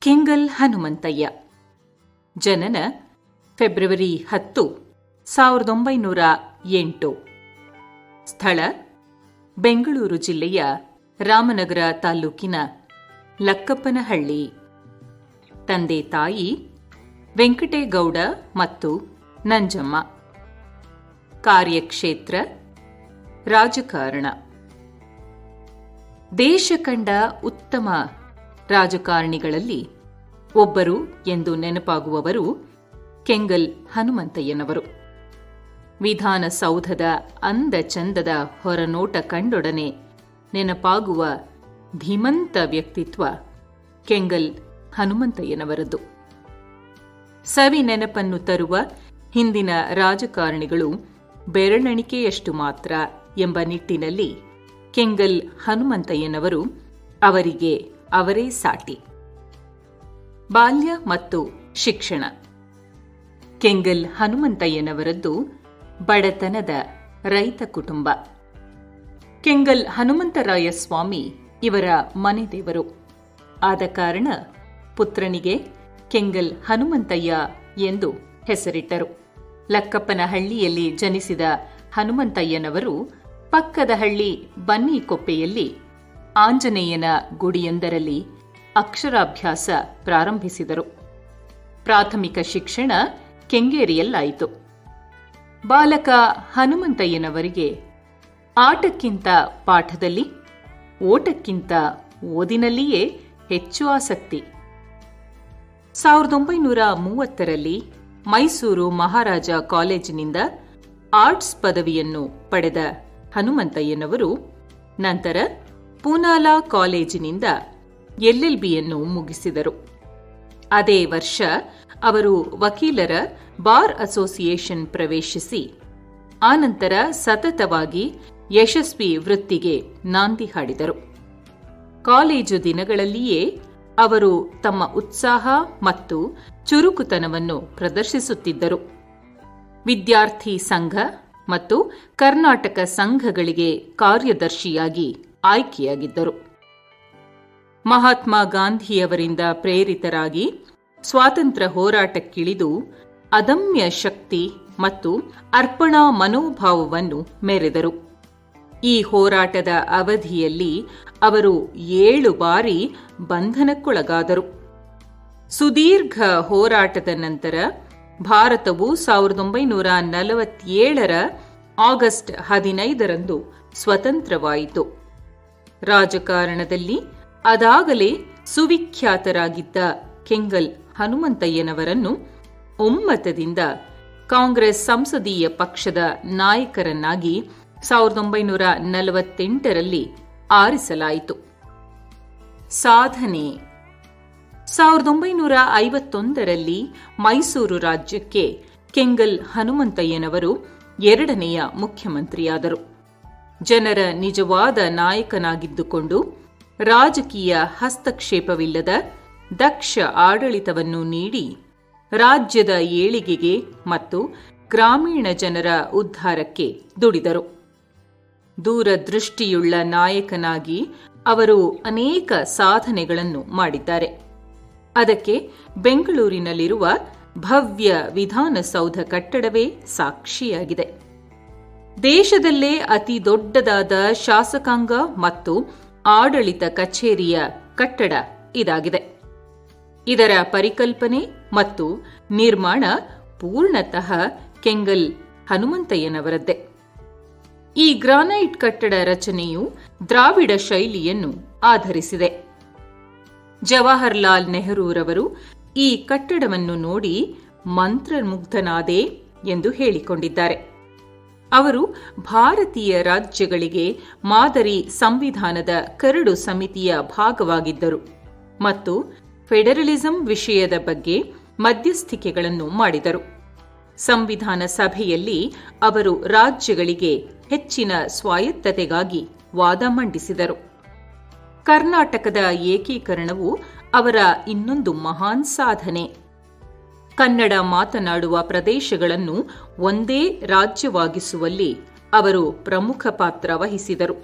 ಕೆಂಗಲ್ ಹನುಮಂತಯ್ಯ. ಜನನ ಫೆಬ್ರವರಿ ಹತ್ತು, ಸಾವಿರದ ಒಂಬೈನೂರ ಎಂಟು. ಸ್ಥಳ ಬೆಂಗಳೂರು ಜಿಲ್ಲೆಯ ರಾಮನಗರ ತಾಲೂಕಿನ ಲಕ್ಕಪ್ಪನಹಳ್ಳಿ. ತಂದೆ ತಾಯಿ ವೆಂಕಟೇಗೌಡ ಮತ್ತು ನಂಜಮ್ಮ. ಕಾರ್ಯಕ್ಷೇತ್ರ ರಾಜಕಾರಣ. ದೇಶ ಕಂಡ ಉತ್ತಮ ರಾಜಕಾರಣಿಗಳಲ್ಲಿ ಒಬ್ಬರು ಎಂದು ನೆನಪಾಗುವವರು ಕೆಂಗಲ್ ಹನುಮಂತಯ್ಯನವರು. ವಿಧಾನಸೌಧದ ಅಂದ ಚಂದದ ಹೊರನೋಟ ಕಂಡೊಡನೆ ನೆನಪಾಗುವ ಧೀಮಂತ ವ್ಯಕ್ತಿತ್ವ ಕೆಂಗಲ್ ಹನುಮಂತಯ್ಯನವರದ್ದು. ಸವಿ ನೆನಪನ್ನು ತರುವ ಹಿಂದಿನ ರಾಜಕಾರಣಿಗಳು ಬೆರಳೆಣಿಕೆಯಷ್ಟು ಮಾತ್ರ ಎಂಬ ನಿಟ್ಟಿನಲ್ಲಿ ಕೆಂಗಲ್ ಹನುಮಂತಯ್ಯನವರು ಅವರಿಗೆ ಅವರೇ ಸಾಟಿ. ಬಾಲ್ಯ ಮತ್ತು ಶಿಕ್ಷಣ. ಕೆಂಗಲ್ ಹನುಮಂತಯ್ಯನವರದ್ದು ಬಡತನದ ರೈತ ಕುಟುಂಬ. ಕೆಂಗಲ್ ಹನುಮಂತರಾಯ ಸ್ವಾಮಿ ಇವರ ಮನೆ ದೇವರು. ಆದ ಕಾರಣ ಪುತ್ರನಿಗೆ ಕೆಂಗಲ್ ಹನುಮಂತಯ್ಯ ಎಂದು ಹೆಸರಿಟ್ಟರು. ಲಕ್ಕಪ್ಪನಹಳ್ಳಿಯಲ್ಲಿ ಜನಿಸಿದ ಹನುಮಂತಯ್ಯನವರು ಪಕ್ಕದ ಹಳ್ಳಿ ಬನ್ನಿಕೊಪ್ಪೆಯಲ್ಲಿ ಆಂಜನೇಯನ ಗುಡಿಯೊಂದರಲ್ಲಿ ಅಕ್ಷರಾಭ್ಯಾಸ ಪ್ರಾರಂಭಿಸಿದರು. ಪ್ರಾಥಮಿಕ ಶಿಕ್ಷಣ ಕೆಂಗೇರಿಯಲ್ಲಾಯಿತು. ಬಾಲಕ ಹನುಮಂತಯ್ಯನವರಿಗೆ ಆಟಕ್ಕಿಂತ ಪಾಠದಲ್ಲಿ, ಓಟಕ್ಕಿಂತ ಓದಿನಲ್ಲಿಯೇ ಹೆಚ್ಚು ಆಸಕ್ತಿ. ಸಾವಿರದ ಒಂಬೈನೂರ ಮೂವತ್ತರಲ್ಲಿ ಮೈಸೂರು ಮಹಾರಾಜ ಕಾಲೇಜಿನಿಂದ ಆರ್ಟ್ಸ್ ಪದವಿಯನ್ನು ಪಡೆದ ಹನುಮಂತಯ್ಯನವರು, ನಂತರ ಪೂನಾಲಾ ಕಾಲೇಜಿನಿಂದ ಎಲ್ಎಲ್ಬಿಯನ್ನು ಮುಗಿಸಿದರು. ಅದೇ ವರ್ಷ ಅವರು ವಕೀಲರ ಬಾರ್ ಅಸೋಸಿಯೇಷನ್ ಪ್ರವೇಶಿಸಿ, ಆನಂತರ ಸತತವಾಗಿ ಯಶಸ್ವಿ ವೃತ್ತಿಗೆ ನಾಂದಿ ಹಾಡಿದರು. ಕಾಲೇಜು ದಿನಗಳಲ್ಲಿಯೇ ಅವರು ತಮ್ಮ ಉತ್ಸಾಹ ಮತ್ತು ಚುರುಕುತನವನ್ನು ಪ್ರದರ್ಶಿಸುತ್ತಿದ್ದರು. ವಿದ್ಯಾರ್ಥಿ ಸಂಘ ಮತ್ತು ಕರ್ನಾಟಕ ಸಂಘಗಳಿಗೆ ಕಾರ್ಯದರ್ಶಿಯಾಗಿ ಆಯ್ಕೆಯಾಗಿದ್ದರು. ಮಹಾತ್ಮ ಗಾಂಧಿಯವರಿಂದ ಪ್ರೇರಿತರಾಗಿ ಸ್ವಾತಂತ್ರ್ಯ ಹೋರಾಟಕ್ಕಿಳಿದು ಅದಮ್ಯ ಶಕ್ತಿ ಮತ್ತು ಅರ್ಪಣಾ ಮನೋಭಾವವನ್ನು ಮೆರೆದರು. ಈ ಹೋರಾಟದ ಅವಧಿಯಲ್ಲಿ ಅವರು ಏಳು ಬಾರಿ ಬಂಧನಕ್ಕೊಳಗಾದರು. ಸುದೀರ್ಘ ಹೋರಾಟದ ನಂತರ ಭಾರತವು ಸಾವಿರದ ಒಂಬೈನೂರ ನಲವತ್ತೇಳರ ಆಗಸ್ಟ್ ಹದಿನೈದರಂದು ಸ್ವತಂತ್ರವಾಯಿತು. ರಾಜಕಾರಣದಲ್ಲಿ ಅದಾಗಲೇ ಸುವಿಖ್ಯಾತರಾಗಿದ್ದ ಕೆಂಗಲ್ ಹನುಮಂತಯ್ಯನವರನ್ನು ಒಮ್ಮತದಿಂದ ಕಾಂಗ್ರೆಸ್ ಸಂಸದೀಯ ಪಕ್ಷದ ನಾಯಕರನ್ನಾಗಿ ಸಾವಿರದ ಒಂಬೈನೂರ ನಲವತ್ತೆಂಟರಲ್ಲಿ ಆರಿಸಲಾಯಿತು. ಸಾಧನೆ. ಸಾವಿರದ ಒಂಬೈನೂರ ಐವತ್ತೊಂದರಲ್ಲಿ ಮೈಸೂರು ರಾಜ್ಯಕ್ಕೆ ಕೆಂಗಲ್ ಹನುಮಂತಯ್ಯನವರು ಎರಡನೆಯ ಮುಖ್ಯಮಂತ್ರಿಯಾದರು. ಜನರ ನಿಜವಾದ ನಾಯಕನಾಗಿದ್ದುಕೊಂಡು ರಾಜಕೀಯ ಹಸ್ತಕ್ಷೇಪವಿಲ್ಲದ ದಕ್ಷ ಆಡಳಿತವನ್ನು ನೀಡಿ ರಾಜ್ಯದ ಏಳಿಗೆಗೆ ಮತ್ತು ಗ್ರಾಮೀಣ ಜನರ ಉದ್ಧಾರಕ್ಕೆ ದುಡಿದರು. ದೂರದೃಷ್ಟಿಯುಳ್ಳ ನಾಯಕನಾಗಿ ಅವರು ಅನೇಕ ಸಾಧನೆಗಳನ್ನು ಮಾಡಿದ್ದಾರೆ. ಅದಕ್ಕೆ ಬೆಂಗಳೂರಿನಲ್ಲಿರುವ ಭವ್ಯ ವಿಧಾನಸೌಧ ಕಟ್ಟಡವೇ ಸಾಕ್ಷಿಯಾಗಿದೆ. ದೇಶದಲ್ಲೇ ಅತಿ ದೊಡ್ಡದಾದ ಶಾಸಕಾಂಗ ಮತ್ತು ಆಡಳಿತ ಕಚೇರಿಯ ಕಟ್ಟಡ ಇದಾಗಿದೆ. ಇದರ ಪರಿಕಲ್ಪನೆ ಮತ್ತು ನಿರ್ಮಾಣ ಪೂರ್ಣತಃ ಕೆಂಗಲ್ ಹನುಮಂತಯ್ಯನವರದ್ದೇ. ಈ ಗ್ರಾನೈಟ್ ಕಟ್ಟಡ ರಚನೆಯು ದ್ರಾವಿಡ ಶೈಲಿಯನ್ನು ಆಧರಿಸಿದೆ. ಜವಾಹರ್ಲಾಲ್ ನೆಹರೂರವರು ಈ ಕಟ್ಟಡವನ್ನು ನೋಡಿ ಮಂತ್ರಮುಗ್ಧನಾದೆ ಎಂದು ಹೇಳಿಕೊಂಡಿದ್ದಾರೆ. ಅವರು ಭಾರತೀಯ ರಾಜ್ಯಗಳಿಗೆ ಮಾದರಿ ಸಂವಿಧಾನದ ಕರಡು ಸಮಿತಿಯ ಭಾಗವಾಗಿದ್ದರು ಮತ್ತು ಫೆಡರಲಿಸಂ ವಿಷಯದ ಬಗ್ಗೆ ಮಧ್ಯಸ್ಥಿಕೆಗಳನ್ನು ಮಾಡಿದರು. ಸಂವಿಧಾನ ಸಭೆಯಲ್ಲಿ ಅವರು ರಾಜ್ಯಗಳಿಗೆ ಹೆಚ್ಚಿನ ಸ್ವಾಯತ್ತತೆಗಾಗಿ ವಾದ ಮಂಡಿಸಿದರು. ಕರ್ನಾಟಕದ ಏಕೀಕರಣವು ಅವರ ಇನ್ನೊಂದು ಮಹಾನ್ ಸಾಧನೆ. ಕನ್ನಡ ಮಾತನಾಡುವ ಪ್ರದೇಶಗಳನ್ನು ಒಂದೇ ರಾಜ್ಯವಾಗಿಸುವಲ್ಲಿ ಅವರು ಪ್ರಮುಖ ಪಾತ್ರ ವಹಿಸಿದರು.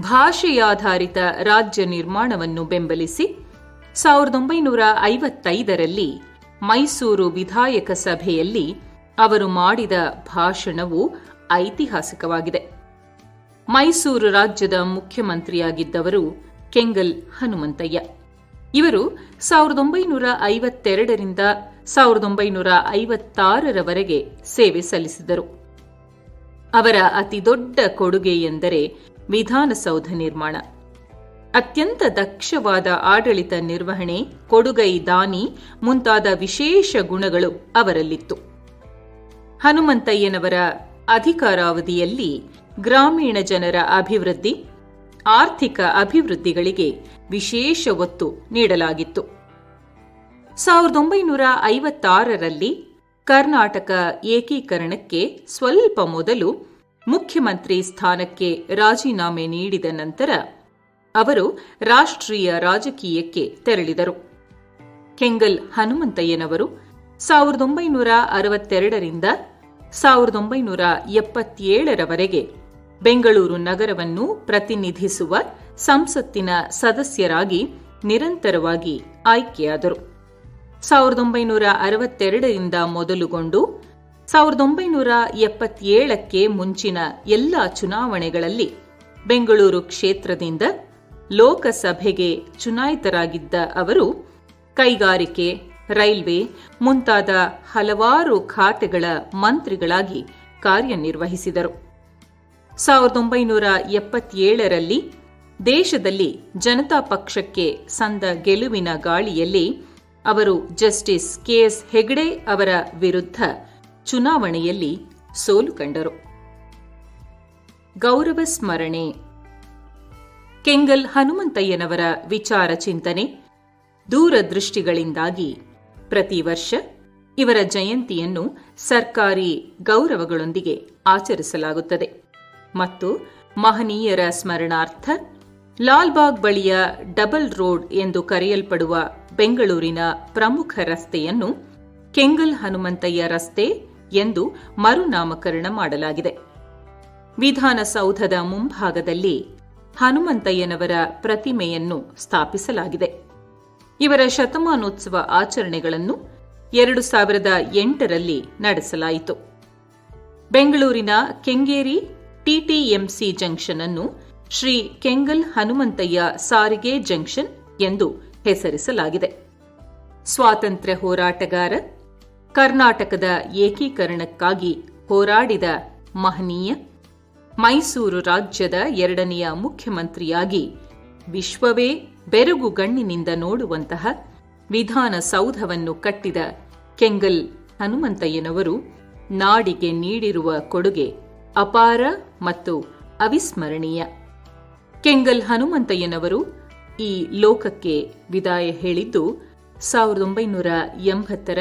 ಭಾಷೆಯಾಧಾರಿತ ರಾಜ್ಯ ನಿರ್ಮಾಣವನ್ನು ಬೆಂಬಲಿಸಿ ಸಾವಿರದ ಒಂಬೈನೂರ ಐವತ್ತೈದರಲ್ಲಿ ಮೈಸೂರು ವಿಧಾಯಕ ಸಭೆಯಲ್ಲಿ ಅವರು ಮಾಡಿದ ಭಾಷಣವು ಐತಿಹಾಸಿಕವಾಗಿದೆ. ಮೈಸೂರು ರಾಜ್ಯದ ಮುಖ್ಯಮಂತ್ರಿಯಾಗಿದ್ದವರು ಕೆಂಗಲ್ ಹನುಮಂತಯ್ಯ. ಇವರು ಸಾವಿರದ ಒಂಬೈನೂರ ಐವತ್ತೆರಡರಿಂದ ಸಾವಿರದ ಒಂಬೈನೂರ ಐವತ್ತಾರರವರೆಗೆ ಸೇವೆ ಸಲ್ಲಿಸಿದರು. ಅವರ ಅತಿದೊಡ್ಡ ಕೊಡುಗೆ ಎಂದರೆ ವಿಧಾನಸೌಧ ನಿರ್ಮಾಣ. ಅತ್ಯಂತ ದಕ್ಷವಾದ ಆಡಳಿತ ನಿರ್ವಹಣೆ, ಕೊಡುಗೈ ದಾನಿ ಮುಂತಾದ ವಿಶೇಷ ಗುಣಗಳು ಅವರಲ್ಲಿತ್ತು. ಹನುಮಂತಯ್ಯನವರ ಅಧಿಕಾರಾವಧಿಯಲ್ಲಿ ಗ್ರಾಮೀಣ ಜನರ ಅಭಿವೃದ್ಧಿ, ಆರ್ಥಿಕ ಅಭಿವೃದ್ಧಿಗಳಿಗೆ ವಿಶೇಷ ಒತ್ತು ನೀಡಲಾಗಿತ್ತು. ಸಾವಿರದ ಒಂಬೈನೂರ ಐವತ್ತಾರರಲ್ಲಿ ಕರ್ನಾಟಕ ಏಕೀಕರಣಕ್ಕೆ ಸ್ವಲ್ಪ ಮೊದಲು ಮುಖ್ಯಮಂತ್ರಿ ಸ್ಥಾನಕ್ಕೆ ರಾಜೀನಾಮೆ ನೀಡಿದ ನಂತರ ಅವರು ರಾಷ್ಟ್ರೀಯ ರಾಜಕೀಯಕ್ಕೆ ತೆರಳಿದರು. ಕೆಂಗಲ್ ಹನುಮಂತಯ್ಯನವರು ಸಾವಿರದ ಒಂಬೈನೂರ ಅರವತ್ತೆರಡರಿಂದ ಸಾವಿರದ ಒಂಬೈನೂರ ಎಪ್ಪತ್ತೇಳರವರೆಗೆ ಬೆಂಗಳೂರು ನಗರವನ್ನು ಪ್ರತಿನಿಧಿಸುವ ಸಂಸತ್ತಿನ ಸದಸ್ಯರಾಗಿ ನಿರಂತರವಾಗಿ ಆಯ್ಕೆಯಾದರು. ಸಾವಿರದ ಒಂಬೈನೂರ ಅರವತ್ತೆರಡರಿಂದ ಮೊದಲುಗೊಂಡು ಸಾವಿರದ ಒಂಬೈನೂರ ಎಪ್ಪತ್ತೇಳಕ್ಕೆ ಮುಂಚಿನ ಎಲ್ಲ ಚುನಾವಣೆಗಳಲ್ಲಿ ಬೆಂಗಳೂರು ಕ್ಷೇತ್ರದಿಂದ ಲೋಕಸಭೆಗೆ ಚುನಾಯಿತರಾಗಿದ್ದ ಅವರು ಕೈಗಾರಿಕೆ, ರೈಲ್ವೆ ಮುಂತಾದ ಹಲವಾರು ಖಾತೆಗಳ ಮಂತ್ರಿಗಳಾಗಿ ಕಾರ್ಯನಿರ್ವಹಿಸಿದರು. ಸಾವಿರದ ಒಂಬೈನೂರ ಎಪ್ಪತ್ತೇಳರಲ್ಲಿ ದೇಶದಲ್ಲಿ ಜನತಾ ಪಕ್ಷಕ್ಕೆ ಸಂದ ಗೆಲುವಿನ ಗಾಳಿಯಲ್ಲಿ ಅವರು ಜಸ್ಟಿಸ್ ಕೆಎಸ್ ಹೆಗ್ಡೆ ಅವರ ವಿರುದ್ಧ ಚುನಾವಣೆಯಲ್ಲಿ ಸೋಲು ಕಂಡರು. ಗೌರವ ಸ್ಮರಣೆ. ಕೆಂಗಲ್ ಹನುಮಂತಯ್ಯನವರ ವಿಚಾರ ಚಿಂತನೆ, ದೂರದೃಷ್ಟಿಗಳಿಂದಾಗಿ ಪ್ರತಿ ವರ್ಷ ಇವರ ಜಯಂತಿಯನ್ನು ಸರ್ಕಾರಿ ಗೌರವಗಳೊಂದಿಗೆ ಆಚರಿಸಲಾಗುತ್ತದೆ. ಮತ್ತು ಮಹನೀಯರ ಸ್ಮರಣಾರ್ಥ ಲಾಲ್ಬಾಗ್ ಬಳಿಯ ಡಬಲ್ ರೋಡ್ ಎಂದು ಕರೆಯಲ್ಪಡುವ ಬೆಂಗಳೂರಿನ ಪ್ರಮುಖ ರಸ್ತೆಯನ್ನು ಕೆಂಗಲ್ ಹನುಮಂತಯ್ಯ ರಸ್ತೆ ಎಂದು ಮರುನಾಮಕರಣ ಮಾಡಲಾಗಿದೆ. ವಿಧಾನಸೌಧದ ಮುಂಭಾಗದಲ್ಲಿ ಹನುಮಂತಯ್ಯನವರ ಪ್ರತಿಮೆಯನ್ನು ಸ್ಥಾಪಿಸಲಾಗಿದೆ. ಇವರ ಶತಮಾನೋತ್ಸವ ಆಚರಣೆಗಳನ್ನು ಎರಡು ಸಾವಿರದ ಎಂಟರಲ್ಲಿ ನಡೆಸಲಾಯಿತು. ಬೆಂಗಳೂರಿನ ಕೆಂಗೇರಿ ಟಿಟಿಎಂಸಿ ಜಂಕ್ಷನ್ ಅನ್ನು ಶ್ರೀ ಕೆಂಗಲ್ ಹನುಮಂತಯ್ಯ ಸಾರಿಗೆ ಜಂಕ್ಷನ್ ಎಂದು ಹೆಸರಿಸಲಾಗಿದೆ. ಸ್ವಾತಂತ್ರ್ಯ ಹೋರಾಟಗಾರ, ಕರ್ನಾಟಕದ ಏಕೀಕರಣಕ್ಕಾಗಿ ಹೋರಾಡಿದ ಮಹನೀಯ, ಮೈಸೂರು ರಾಜ್ಯದ ಎರಡನೆಯ ಮುಖ್ಯಮಂತ್ರಿಯಾಗಿ ವಿಶ್ವವೇ ಬೆರಗುಗಣ್ಣಿನಿಂದ ನೋಡುವಂತಹ ವಿಧಾನಸೌಧವನ್ನು ಕಟ್ಟಿದ ಕೆಂಗಲ್ ಹನುಮಂತಯ್ಯನವರು ನಾಡಿಗೆ ನೀಡಿರುವ ಕೊಡುಗೆ ಅಪಾರ ಮತ್ತು ಅವಿಸ್ಮರಣೀಯ. ಕೆಂಗಲ್ ಹನುಮಂತಯ್ಯನವರು ಈ ಲೋಕಕ್ಕೆ ವಿದಾಯ ಹೇಳಿದ್ದು ಸಾವಿರದ ಒಂಬೈನೂರ ಎಂಬತ್ತರ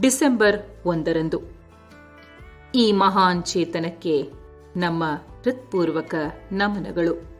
ಡಿಸೆಂಬರ್ ಒಂದರಂದು. ಈ ಮಹಾನ್ ಚೇತನಕ್ಕೆ ನಮ್ಮ ಹೃತ್ಪೂರ್ವಕ ನಮನಗಳು.